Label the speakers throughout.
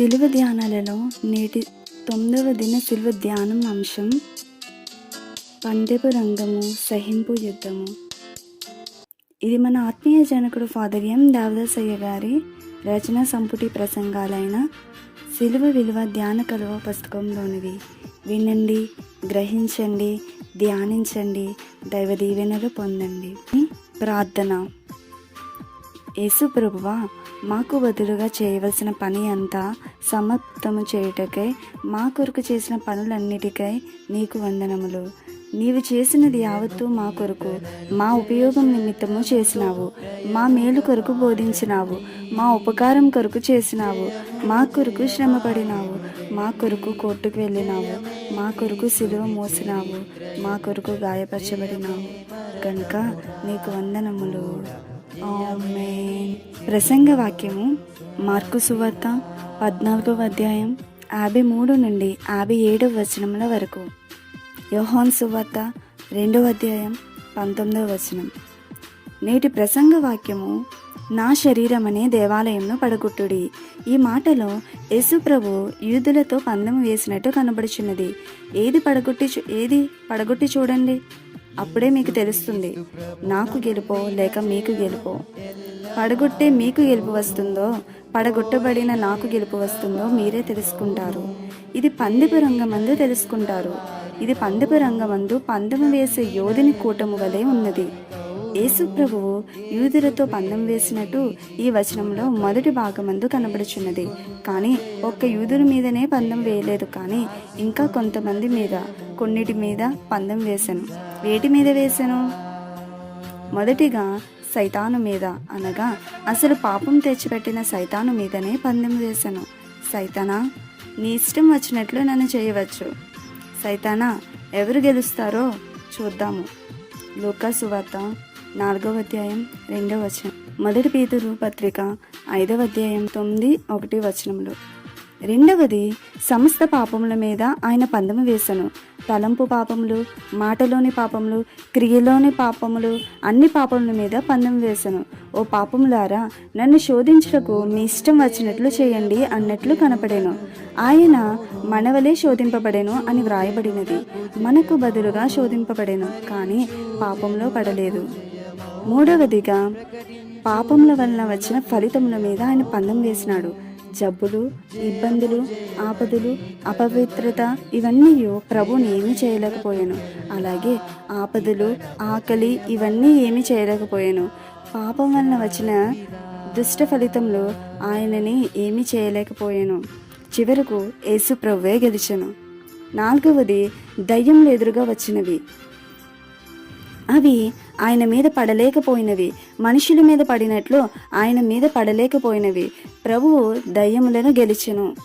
Speaker 1: శిలువ ధ్యానాలలో నేటి తొమ్మిదవ దిన శిలువ ధ్యానం అంశం పందెపు రంగము సహింపు యుద్ధము. ఇది మన ఆత్మీయ జనకుడు ఫాదర్ ఎం. దేవదాసయ్య గారి రచన సంపుటి ప్రసంగాలైన శిలువ విలువ ధ్యాన కలువ పుస్తకంలోనివి. వినండి గ్రహించండి ధ్యానించండి దైవ దీవెనలు పొందండి. ప్రార్థన. యేసు ప్రభువా మాకు బదులుగా చేయవలసిన పని అంతా సమర్థము చేయుటకై మా కొరకు చేసిన పనులన్నిటికై నీకు వందనములు. నీవు చేసినది యావత్తు మా కొరకు మా ఉపయోగం నిమిత్తము చేసినావు. మా మేలు కొరకు బోధించినావు. మా ఉపకారం కొరకు చేసినావు. మా కొరకు శ్రమపడినావు. మా కొరకు కోర్టుకు వెళ్ళినావు. మా కొరకు సిలువ మోసినావు. మా కొరకు గాయపరచబడినావు. కనుక నీకు వందనములు. ప్రసంగ వాక్యము మార్కు సువార్త పద్నాలుగవ అధ్యాయం యాభై మూడు నుండి యాభై ఏడు వచనముల వరకు. యోహాన్ సువార్త రెండవ అధ్యాయం పంతొమ్మిదవ వచనం. నేటి ప్రసంగ వాక్యము నా శరీరం అనే దేవాలయంను పడగొట్టుడి. ఈ మాటలో యేసు ప్రభు యూదులతో పందెం వేసినట్టు కనబడుచున్నది. ఏది పడగొట్టి చూ- ఏది పడగొట్టి చూడండి. అప్పుడే మీకు తెలుస్తుంది నాకు గెలుపో లేక మీకు గెలుపో. పడగొట్టే మీకు గెలుపు వస్తుందో పడగొట్టబడిన నాకు గెలుపు వస్తుందో మీరే తెలుసుకుంటారు. ఇది పందిపు రంగమందు తెలుసుకుంటారు. ఇది పందిపు రంగమందు పందెము వేసే యోధుని కూటము వలె ఉన్నది. యేసు ప్రభువు యూదులతో పందెం వేసినట్టు ఈ వచనంలో మొదటి భాగమందు కనబడుచున్నది. కానీ ఒక్క యూదుల మీదనే పందెం వేయలేదు. కానీ ఇంకా కొంతమంది మీద కొన్నిటి మీద పందెం వేశాను వేటి మీద వేశాను మొదటిగా సైతాను మీద అనగా అసలు పాపం తెచ్చిపెట్టిన సైతాను మీదనే పందెం వేశాను సైతానా నీ ఇష్టం వచ్చినట్లు నన్ను చేయవచ్చు. సైతానా ఎవరు గెలుస్తారో చూద్దాము. లూకా సువార్త నాలుగవ అధ్యాయం రెండవ వచనం. మొదటి పేతురు పత్రిక ఐదవ అధ్యాయం తొమ్మిది ఒకటి వచనములు రెండవది సమస్త పాపముల మీద ఆయన పందము వేశాను తలంపు పాపములు మాటలోని పాపములు క్రియలోని పాపములు అన్ని పాపముల మీద పందెం వేశాను ఓ పాపములారా నన్ను శోధించుటకు మీ ఇష్టం వచ్చినట్లు చేయండి అన్నట్లు కనపడేను. ఆయన మనవలే శోధింపబడెను అని వ్రాయబడినది. మనకు బదులుగా శోధింపబడెను కానీ పాపంలో పడలేదు. మూడవదిగా పాపముల వలన వచ్చిన ఫలితముల మీద ఆయన పందం వేసినాడు. జబ్బులు ఇబ్బందులు ఆపదలు అపవిత్రత ఇవన్నీ ప్రభుని ఏమీ చేయలేకపోయాను. అలాగే ఆపదలు ఆకలి ఇవన్నీ ఏమీ చేయలేకపోయాను. పాపం వలన వచ్చిన దుష్ట ఫలితంలో ఆయనని ఏమీ చేయలేకపోయాను. చివరకు యేసు ప్రభువే గెలిచాను. నాలుగవది దయ్యంలు ఎదురుగా వచ్చినవి. అవి ఆయన మీద పడలేకపోయినవి. మనుషుల మీద పడినట్లు ఆయన మీద పడలేకపోయినవి. ప్రభువు దయ్యములను గెలిచెను.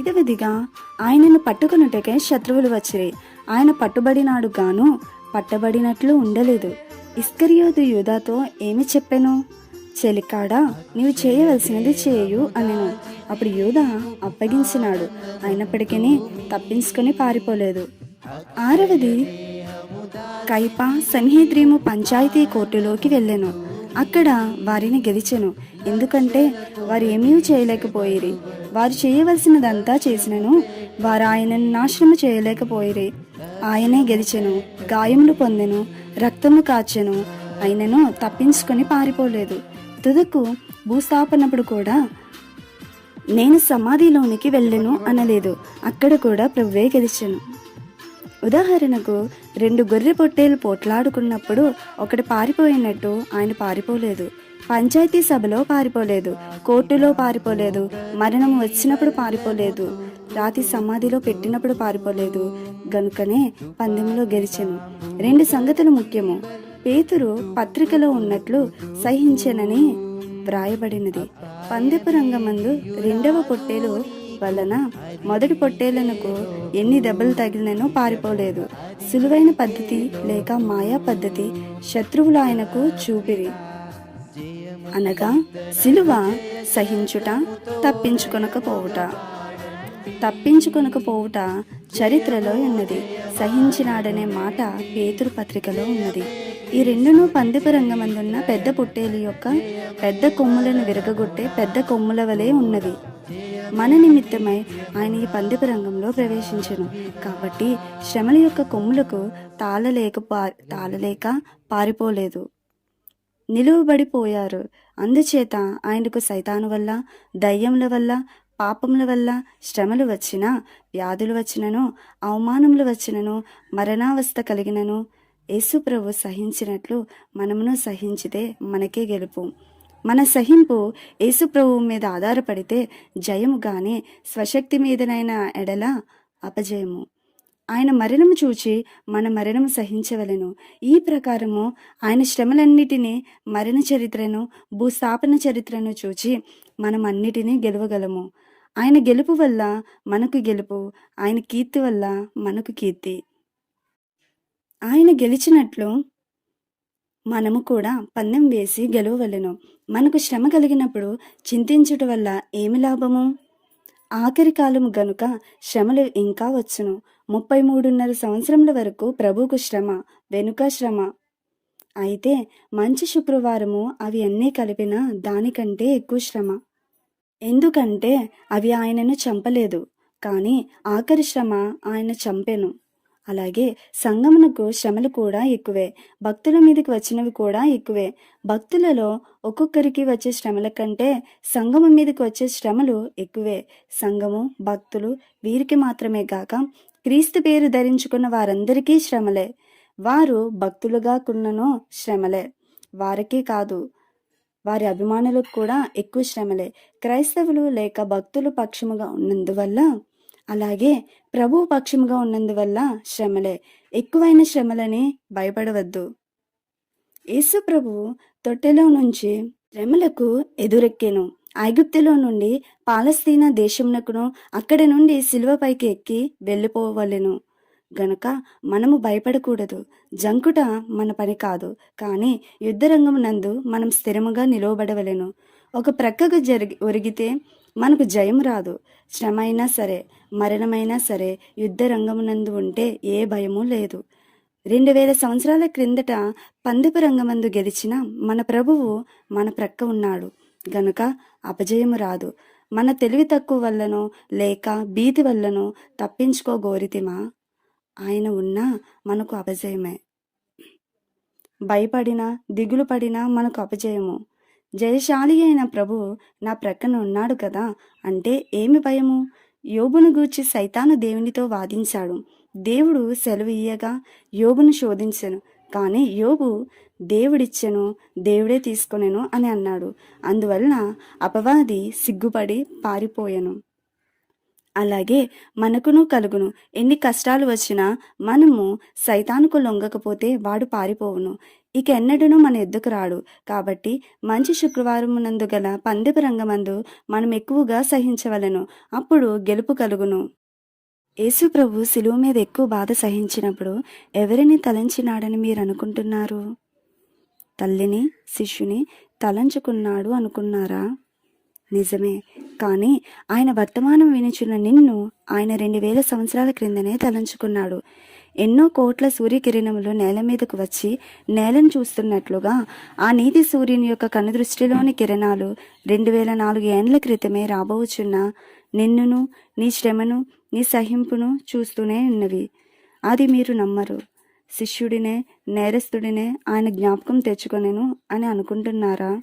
Speaker 1: ఐదవదిగా ఆయనను పట్టుకున్నట్టుకే శత్రువులు వచ్చిరి. ఆయన పట్టుబడినాడు గాను పట్టబడినట్లు ఉండలేదు. ఇస్కరియోదు యూదాతో ఏమి చెప్పాను? చెలికాడా నీవు చేయవలసినది చేయు అనెను. అప్పుడు యూదా అప్పగించినాడు. అయినప్పటికీ తప్పించుకొని పారిపోలేదు. ఆరవది కైప సన్హేద్రీము పంచాయతీ కోర్టులోకి వెళ్ళాను. అక్కడ వారిని గెలిచెను. ఎందుకంటే వారు ఏమీ చేయలేకపోయిరి. వారు చేయవలసినదంతా చేసినను. వారు ఆయనను నాశనము చేయలేకపోయిరి. ఆయనే గెలిచెను. గాయములు పొందెను. రక్తము కాచెను. ఆయనను తప్పించుకొని పారిపోలేదు. తుదకు భూస్థాపనప్పుడు కూడా నేను సమాధిలోనికి వెళ్ళను అనలేదు. అక్కడ కూడా ప్రభువే గెలిచెను. ఉదాహరణకు రెండు గొర్రె పొట్టేలు పోట్లాడుకున్నప్పుడు ఒకటి పారిపోయినట్టు ఆయన పారిపోలేదు. పంచాయతీ సభలో పారిపోలేదు కోర్టులో పారిపోలేదు మరణం వచ్చినప్పుడు పారిపోలేదు రాతి సమాధిలో పెట్టినప్పుడు పారిపోలేదు. గనుకనే పందెంలో గెలిచెను. రెండు సంగతులు ముఖ్యము. పేతురు పత్రికలో ఉన్నట్లు సహించెనని వ్రాయబడినది. పందెపు రంగమందు రెండవ పొట్టేలు వలన మొదటి పొట్టేళ్ళకు ఎన్ని దెబ్బలు తగిలిననో పారిపోలేదు. సులువైన పద్ధతి లేక మాయా పద్ధతి శత్రువులు ఆయనకు చూపిరి. అనగా సిలువ సహించుట తప్పించుకొనకపోవుట. తప్పించుకొనకపోవుట చరిత్రలో ఉన్నది. సహించినాడనే మాట పేతురు పత్రికలో ఉన్నది. ఈ రెండును పందిపు రంగమందున్న పెద్ద పొట్టేలు యొక్క పెద్ద కొమ్ములను విరగగొట్టే పెద్ద కొమ్ముల వలె ఉన్నది. మన నిమిత్తమై ఆయన ఈ పందెపు రంగంలో ప్రవేశించను. కాబట్టి శ్రమల యొక్క కొమ్ములకు తాళలేక తాళలేక పారిపోలేదు. నిలువబడిపోయారు. అందుచేత ఆయనకు సైతాను వల్ల దయ్యముల వల్ల పాపముల వల్ల శ్రమలు వచ్చినా వ్యాధులు వచ్చినను అవమానములు వచ్చినను మరణావస్థ కలిగినను యేసు ప్రభు సహించినట్లు మనమును సహించితే మనకే గెలుపు. మన సహింపు యేసుప్రభువు మీద ఆధారపడితే జయము గాని స్వశక్తి మీదనైన ఎడల అపజయము. ఆయన మరణము చూచి మన మరణము సహించవలెను. ఈ ప్రకారము ఆయన శ్రమలన్నిటినీ మరణ చరిత్రను భూస్థాపన చరిత్రను చూచి మనం అన్నిటినీ గెలవగలము. ఆయన గెలుపు వల్ల మనకు గెలుపు ఆయన కీర్తి వల్ల మనకు కీర్తి. ఆయన గెలిచినట్లు మనము కూడా పందెం వేసి గెలవవలెను. మనకు శ్రమ కలిగినప్పుడు చింతించుట వల్ల ఏమి లాభము? ఆఖరి కాలం గనుక శ్రమలు ఇంకా వచ్చును. ముప్పై మూడున్నర సంవత్సరముల వరకు ప్రభువుకు శ్రమ వెనుక శ్రమ. అయితే మంచి శుక్రవారము అవి అన్నీ కలిపిన దానికంటే ఎక్కువ శ్రమ. ఎందుకంటే అవి ఆయనను చంపలేదు. కానీ ఆఖరి శ్రమ ఆయన చంపెను. అలాగే సంగమునకు శ్రమలు కూడా ఎక్కువే. భక్తుల మీదకి వచ్చినవి కూడా ఎక్కువే. భక్తులలో ఒక్కొక్కరికి వచ్చే శ్రమల కంటే సంగమం మీదకి వచ్చే శ్రమలు ఎక్కువే. సంగము భక్తులు వీరికి మాత్రమే గాక క్రీస్తు పేరు ధరించుకున్న వారందరికీ శ్రమలే. వారు భక్తులుగా కున్నను శ్రమలే. వారికే కాదు వారి అభిమానులకు కూడా ఎక్కువ శ్రమలే. క్రైస్తవులు లేక భక్తులు పక్షముగా ఉన్నందువల్ల అలాగే ప్రభు పక్షముగా ఉన్నందువల్ల శ్రమలే. ఎక్కువైన శ్రమలని భయపడవద్దు. యేసు ప్రభు తొట్టెలో నుంచి శ్రమలకు ఎదురెక్కెను. ఐగుప్తులో నుండి పాలస్తీనా దేశమునకును అక్కడి నుండి శిలువపైకి ఎక్కి వెళ్ళిపోవలెను. గనుక మనము భయపడకూడదు. జంకుట మన పని కాదు. కానీ యుద్ధరంగం నందు మనం స్థిరముగా నిలవబడవలెను. ఒక ప్రక్కకు జరిగి ఒరిగితే మనకు జయం రాదు. శ్రమ అయినా సరే మరణమైనా సరే యుద్ధ రంగమునందు ఉంటే ఏ భయము లేదు. రెండు వేల సంవత్సరాల క్రిందట పందెపు రంగమందు గెలిచిన మన ప్రభువు మన ప్రక్క ఉన్నాడు. గనుక అపజయము రాదు. మన తెలివి తక్కువ వల్లనో లేక భీతి వల్లనో తప్పించుకోగోరితిమా ఆయన ఉన్నా మనకు అపజయమే. భయపడినా దిగులు పడినా మనకు అపజయము. జయశాలి అయిన ప్రభు నా ప్రక్కన ఉన్నాడు కదా అంటే ఏమి భయము? యోబును గూర్చి సైతాను దేవునితో వాదించాడు. దేవుడు సెలవు ఇయ్యగా యోబును శోధించెను. కానీ యోబు దేవుడిచ్చెను దేవుడే తీసుకొనెను అని అన్నాడు. అందువలన అపవాది సిగ్గుపడి పారిపోయెను. అలాగే మనకును కలుగును. ఎన్ని కష్టాలు వచ్చినా మనము సైతానుకు లొంగకపోతే వాడు పారిపోవును. ఇక ఎన్నడూనూ మన ఎద్దుకు రాడు. కాబట్టి మంచి శుక్రవారం నందు గల పందెపు రంగమందు మనం ఎక్కువగా సహించవలను. అప్పుడు గెలుపు కలుగును. యేసు ప్రభు శిలువ మీద ఎక్కువ బాధ సహించినప్పుడు ఎవరిని తలంచినాడని మీరు అనుకుంటున్నారు తల్లిని శిష్యుని తలంచుకున్నాడు అనుకున్నారా? నిజమే. కానీ ఆయన వర్తమానం వినిచున్న నిన్ను ఆయన రెండు వేల సంవత్సరాల క్రిందనే తలంచుకున్నాడు. ఎన్నో కోట్ల సూర్యకిరణములు నేల మీదకు వచ్చి నేలను చూస్తున్నట్లుగా ఆ నీతి సూర్యుని యొక్క కనుదృష్టిలోని కిరణాలు రెండు వేల నాలుగు ఏండ్ల క్రితమే రాబోచున్న నిన్నును నీ శ్రమను నీ సహింపును చూస్తూనే ఉన్నవి. అది మీరు నమ్మరు. శిష్యుడినే నేరస్తుడినే ఆయన జ్ఞాపకం తెచ్చుకొనెను అని అనుకుంటున్నారా?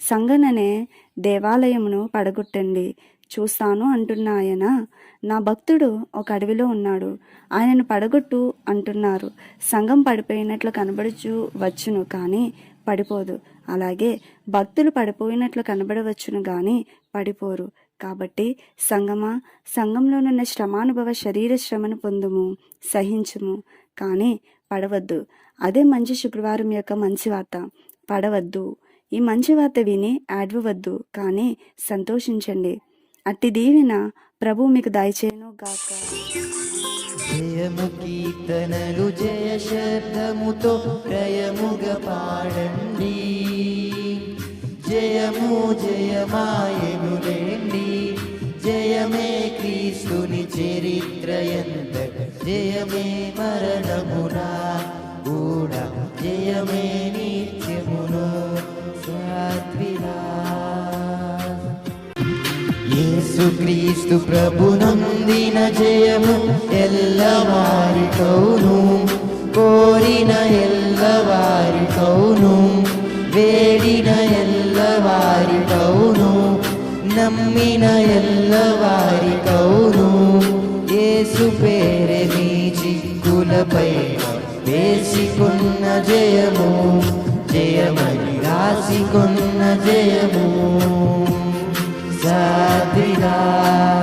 Speaker 1: సంగననే దేవాలయమును పడగొట్టండి. చూస్తాను అంటున్న ఆయన. నా భక్తుడు ఒక అడవిలో ఉన్నాడు. ఆయనను పడగొట్టు అంటున్నారు. సంఘం పడిపోయినట్లు కనబడుచు వచ్చును కానీ పడిపోదు. అలాగే భక్తులు పడిపోయినట్లు కనబడవచ్చును కానీ పడిపోరు. కాబట్టి సంగమా సంఘంలోనున్న శ్రమానుభవ శరీర శ్రమను పొందుము సహించుము కానీ పడవద్దు. అదే మంచి శుక్రవారం యొక్క మంచి వార్త. పడవద్దు. ఈ మంచి వార్త విని ఆడ్వవద్దు కానీ సంతోషించండి. అట్టి దీవెన ప్రభు మీకు దయచేయను గాక.
Speaker 2: జయము కీర్తనలు జయ శబ్దముతో జయముగ పాడండి. జయము జయమాయను రండి జయమే క్రీస్తుని చరిత్రయంత జయమే మరణమునా కూడా. జయమే నిత్యమును సాత్విరా యేసుక్రీస్తు యేసు ప్రభు నొందిన జయము ఎల్లవారికౌను కోరిన ఎల్లవారికౌను వేడిన ఎల్లవారికౌను నమ్మిన ఎల్లవారికౌను యేసు పేరే మీ చిక్కులపై వేసికొన్న జయము జయమని రాసికొన్న జయము. lugar.